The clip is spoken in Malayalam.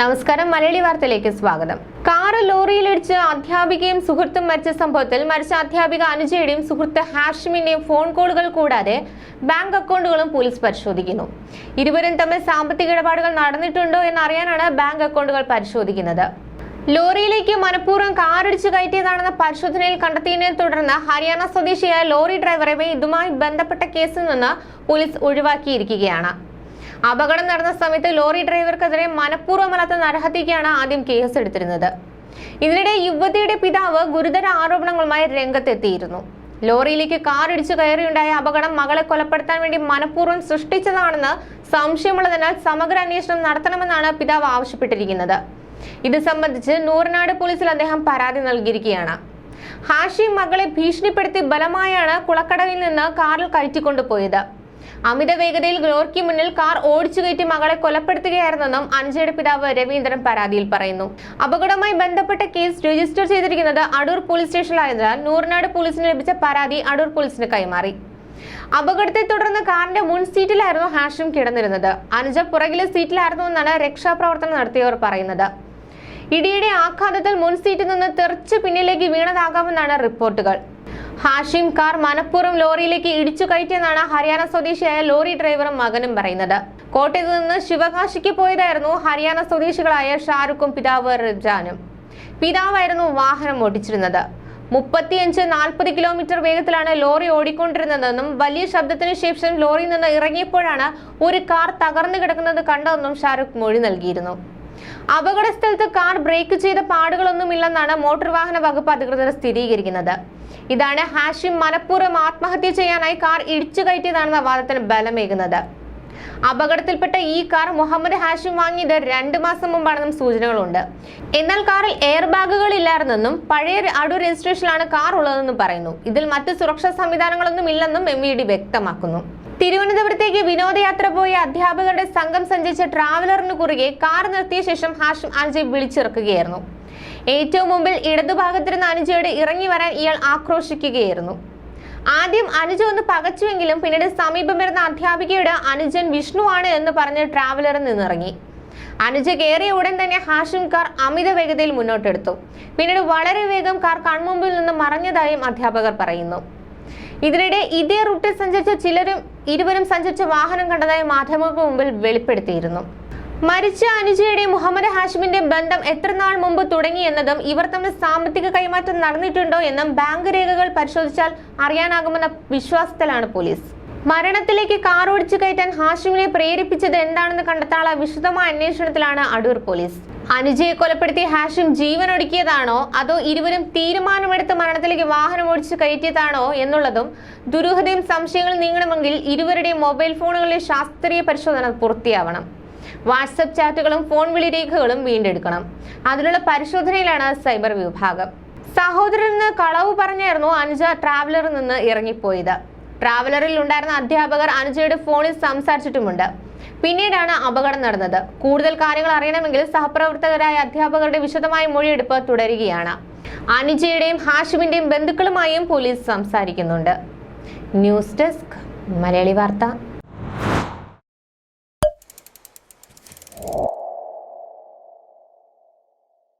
നമസ്കാരം മലയാളി വാർത്തയിലേക്ക് സ്വാഗതം. കാറ് ലോറിയിലിടിച്ച് അധ്യാപികയും സുഹൃത്തും മരിച്ച സംഭവത്തിൽ മരിച്ച അധ്യാപിക അനുജയുടെയും സുഹൃത്ത് ഹാഷിമിന്റെയും ഫോൺ കോളുകൾ കൂടാതെ ബാങ്ക് അക്കൗണ്ടുകളും പോലീസ് പരിശോധിക്കുന്നു. ഇരുവരും തമ്മിൽ സാമ്പത്തിക ഇടപാടുകൾ നടന്നിട്ടുണ്ടോ എന്നറിയാനാണ് ബാങ്ക് അക്കൗണ്ടുകൾ പരിശോധിക്കുന്നത്. ലോറിയിലേക്ക് മനഃപൂർവം കാറിടിച്ചു കയറ്റിയതാണെന്ന പരിശോധനയിൽ കണ്ടെത്തിയതിനെ തുടർന്ന് ഹരിയാന സ്വദേശിയായ ലോറി ഡ്രൈവറെ ഇതുമായി ബന്ധപ്പെട്ട കേസിൽ നിന്ന് പോലീസ് ഒഴിവാക്കിയിരിക്കുകയാണ്. അപകടം നടന്ന സമയത്ത് ലോറി ഡ്രൈവർക്കെതിരെ മനഃപൂർവമല്ലാത്ത നരഹത്യക്കാണ് ആദ്യം കേസ് എടുത്തിരുന്നത്. ഇതിനിടെ യുവതിയുടെ പിതാവ് ഗുരുതര ആരോപണങ്ങളുമായി രംഗത്തെത്തിയിരുന്നു. ലോറിയിലേക്ക് കാർ ഇടിച്ചു കയറിയുണ്ടായ അപകടം മകളെ കൊലപ്പെടുത്താൻ വേണ്ടി മനഃപൂർവം സൃഷ്ടിച്ചതാണെന്ന് സംശയമുള്ളതിനാൽ സമഗ്ര അന്വേഷണം നടത്തണമെന്നാണ് പിതാവ് ആവശ്യപ്പെട്ടിരിക്കുന്നത്. ഇത് സംബന്ധിച്ച് നൂറനാട് പോലീസിൽ അദ്ദേഹം പരാതി നൽകിയിരിക്കുകയാണ്. ഹാഷി മകളെ ഭീഷണിപ്പെടുത്തി ബലമായാണ് കുളക്കടവിൽ നിന്ന് കാറിൽ കയറ്റിക്കൊണ്ടുപോയത്. അമിത വേഗതയിൽ ലോറിക്ക് മുന്നിൽ കാർ ഓടിച്ചു കയറ്റി മകളെ കൊലപ്പെടുത്തുകയായിരുന്നെന്നും അഞ്ചയുടെ പിതാവ് രവീന്ദ്രൻ പരാതിയിൽ പറയുന്നു. അപകടവുമായി ബന്ധപ്പെട്ട കേസ് രജിസ്റ്റർ ചെയ്തിരിക്കുന്നത് അടൂർ പോലീസ് സ്റ്റേഷനിലായതിനാൽ നൂറിനാട് പോലീസിന് ലഭിച്ച പരാതി അടൂർ പോലീസിന് കൈമാറി. അപകടത്തെ തുടർന്ന് കാറിന്റെ മുൻ സീറ്റിലായിരുന്നു ഹാഷിം കിടന്നിരുന്നത്. അനുജ പുറകിലെ സീറ്റിലായിരുന്നു എന്നാണ് രക്ഷാപ്രവർത്തനം നടത്തിയവർ പറയുന്നത്. ഇടിയുടെ ആഘാതത്തിൽ മുൻ സീറ്റിൽ നിന്ന് തെറിച്ച് പിന്നിലേക്ക് വീണതാകാമെന്നാണ് റിപ്പോർട്ടുകൾ. ഹാഷിം കാർ മനഃപൂർവം ലോറിയിലേക്ക് ഇടിച്ചു കയറ്റിയെന്നാണ് ഹരിയാന സ്വദേശിയായ ലോറി ഡ്രൈവറും മകനും പറയുന്നത്. കോട്ടയത്ത് നിന്ന് ശിവകാശിക്ക് പോയതായിരുന്നു ഹരിയാന സ്വദേശികളായ ഷാറുഖും പിതാവ് റിജാനും. പിതാവായിരുന്നു വാഹനം ഓടിച്ചിരുന്നത്. മുപ്പത്തിയഞ്ച് നാൽപ്പത് കിലോമീറ്റർ വേഗത്തിലാണ് ലോറി ഓടിക്കൊണ്ടിരുന്നതെന്നും വലിയ ശബ്ദത്തിന് ശേഷം ലോറിയിൽ നിന്ന് ഇറങ്ങിയപ്പോഴാണ് ഒരു കാർ തകർന്നു കിടക്കുന്നത് കണ്ടതെന്നും ഷാറുഖ് മൊഴി നൽകിയിരുന്നു. അപകട സ്ഥലത്ത് കാർ ബ്രേക്ക് ചെയ്ത പാടുകളൊന്നുമില്ലെന്നാണ് മോട്ടോർ വാഹന വകുപ്പ് അധികൃതർ സ്ഥിരീകരിക്കുന്നത്. ഇതാണ് ഹാഷിം മനഃപൂർവം ആത്മഹത്യ ചെയ്യാനായി കാർ ഇടിച്ചു കയറ്റിയതാണെന്ന വാദത്തിന് ബലമേകുന്നത്. അപകടത്തിൽപ്പെട്ട ഈ കാർ മുഹമ്മദ് ഹാഷിം വാങ്ങിയത് രണ്ട് മാസം മുമ്പാണെന്നും സൂചനകളുണ്ട്. എന്നാൽ കാറിൽ എയർ ബാഗുകൾ ഇല്ലായിരുന്നെന്നും പഴയ അടൂർ രജിസ്ട്രേഷനിലാണ് കാർ ഉള്ളതെന്നും പറയുന്നു. ഇതിൽ മറ്റ് സുരക്ഷാ സംവിധാനങ്ങളൊന്നും ഇല്ലെന്നും എം ഡി വ്യക്തമാക്കുന്നു. തിരുവനന്തപുരത്തേക്ക് വിനോദയാത്ര പോയ അധ്യാപകരുടെ സംഘം സഞ്ചരിച്ച ട്രാവലറിന് കുറുകെ കാർ നിർത്തിയ ശേഷം ഹാഷിം അനുജയെ വിളിച്ചിറക്കുകയായിരുന്നു. ഏറ്റവും മുമ്പിൽ ഇടതുഭാഗത്തിരുന്ന അനുജയോട് ഇറങ്ങി വരാൻ ഇയാൾ ആക്രോശിക്കുകയായിരുന്നു. ആദ്യം അനുജ ഒന്ന് പകച്ചുവെങ്കിലും പിന്നീട് സമീപം വരുന്ന അധ്യാപികയുടെ അനുജൻ വിഷ്ണു ആണ് എന്ന് പറഞ്ഞ് ട്രാവലറിൽ നിന്നിറങ്ങി. അനുജ കയറിയ ഉടൻ തന്നെ ഹാഷിം കാർ അമിത വേഗതയിൽ മുന്നോട്ടെടുത്തു. പിന്നീട് വളരെ വേഗം കാർ കൺമുമ്പിൽ നിന്ന് മറഞ്ഞതായും അധ്യാപകർ പറയുന്നു. ഇതിനിടെ ഇതേ റൂട്ടിൽ സഞ്ചരിച്ച ചിലരും ഇരുവരും സഞ്ചരിച്ച വാഹനം കണ്ടതായി മാധ്യമങ്ങൾക്ക് മുമ്പിൽ വെളിപ്പെടുത്തിയിരുന്നു. മരിച്ച അനുജയുടെയും മുഹമ്മദ് ഹാഷിമിന്റെ ബന്ധം എത്ര നാൾ മുമ്പ് തുടങ്ങിയെന്നതും ഇവർ തമ്മിൽ സാമ്പത്തിക കൈമാറ്റം നടന്നിട്ടുണ്ടോ എന്നും ബാങ്ക് രേഖകൾ പരിശോധിച്ചാൽ അറിയാനാകുമെന്ന വിശ്വാസത്തിലാണ് പോലീസ്. മരണത്തിലേക്ക് കാർ ഓടിച്ചു കയറ്റാൻ ഹാഷിമിനെ പ്രേരിപ്പിച്ചത് എന്താണെന്ന് കണ്ടെത്താനുള്ള വിശദമായ അന്വേഷണത്തിലാണ് അടൂർ പോലീസ്. അനുജയെ കൊലപ്പെടുത്തി ഹാഷിം ജീവൻ ഒടുക്കിയതാണോ അതോ ഇരുവരും തീരുമാനമെടുത്ത് മരണത്തിലേക്ക് വാഹനം ഓടിച്ചു കയറ്റിയതാണോ എന്നുള്ളതും ദുരൂഹതയും സംശയങ്ങൾ നീങ്ങണമെങ്കിൽ ഇരുവരുടെയും മൊബൈൽ ഫോണുകളിലെ ശാസ്ത്രീയ പരിശോധന പൂർത്തിയാവണം. വാട്സപ്പ് ചാറ്റുകളും ഫോൺ വിളി രേഖകളും വീണ്ടെടുക്കണം. അതിനുള്ള പരിശോധനയിലാണ് സൈബർ വിഭാഗം. സഹോദരൻ നിന്ന് കളവ് പറഞ്ഞായിരുന്നു അനുജ ട്രാവലറിൽ നിന്ന് ഇറങ്ങിപ്പോയത്. ട്രാവലറിൽ ഉണ്ടായിരുന്ന അധ്യാപകർ അനുജയുടെ ഫോണിൽ സംസാരിച്ചിട്ടുമുണ്ട്. പിന്നീടാണ് അപകടം നടന്നത്. കൂടുതൽ കാര്യങ്ങൾ അറിയണമെങ്കിൽ സഹപ്രവർത്തകരായ അധ്യാപകരുടെ വിശദമായ മൊഴിയെടുപ്പ് തുടരുകയാണ്. അനുജയുടെയും ഹാഷിമിന്റെയും ബന്ധുക്കളുമായും പോലീസ് സംസാരിക്കുന്നുണ്ട്. News desk Malayali Vartha.